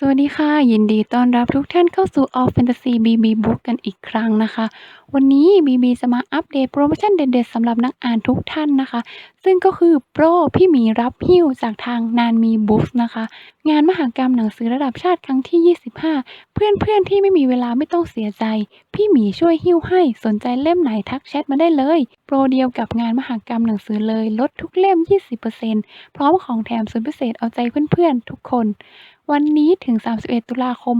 สวัสดีค่ะ ยินดีต้อนรับทุกท่านเข้าสู่ All Fantasy BB Book กันอีกครั้งนะคะ วันนี้ BB จะมาอัปเดตโพรโมชั่นเด็ดๆสำหรับนักอ่านทุกท่านนะคะ ซึ่งก็คือโปรพี่หมีรับหิ้วจากทาง Nanmi Books นะคะ งานมหากรรมหนังสือระดับชาติครั้งที่ 25 เพื่อนๆที่ไม่มีเวลาไม่ต้องเสียใจ พี่หมีช่วยหิ้วให้สนใจเล่มไหนทักแชตมาได้เลย โปรเดียวกับงานมหากรรมหนังสือเลยลดทุกเล่ม 20%พร้อมของแถมสุดพิเศษเอาใจเพื่อนๆทุกคน วันนี้ถึง 31 ตุลาคม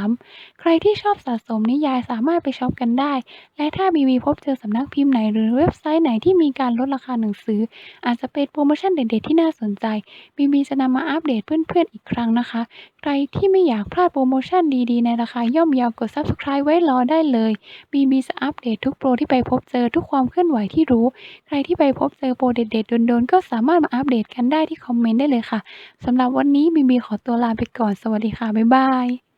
63 ใครที่ชอบสะสมนิยายสามารถไปช็อปกันได้ และถ้าบีวีพบเจอสำนักพิมพ์ไหนหรือเว็บไซต์ไหนที่มีการลดราคาหนังสือ อาจจะเป็นโปรโมชั่นเด็ดๆที่น่าสนใจบีบีจะนำมาอัปเดตเพื่อนๆอีกครั้งนะคะ ใครที่ไม่อยากพลาดโปรโมชั่นดีๆ ในราคาย่อมเยากด Subscribe ไว้รอได้เลย BB จะอัปเดตทุกโปรที่ไปพบเจอทุกความเคลื่อนไหวที่รู้ ใครที่ไปพบเจอโปรเด็ดๆโดนๆก็สามารถมาอัปเดตกันได้ที่คอมเมนต์ได้เลยค่ะสำหรับวันนี้ BB ขอตัวลาไปก่อนสวัสดีค่ะ บ๊ายบาย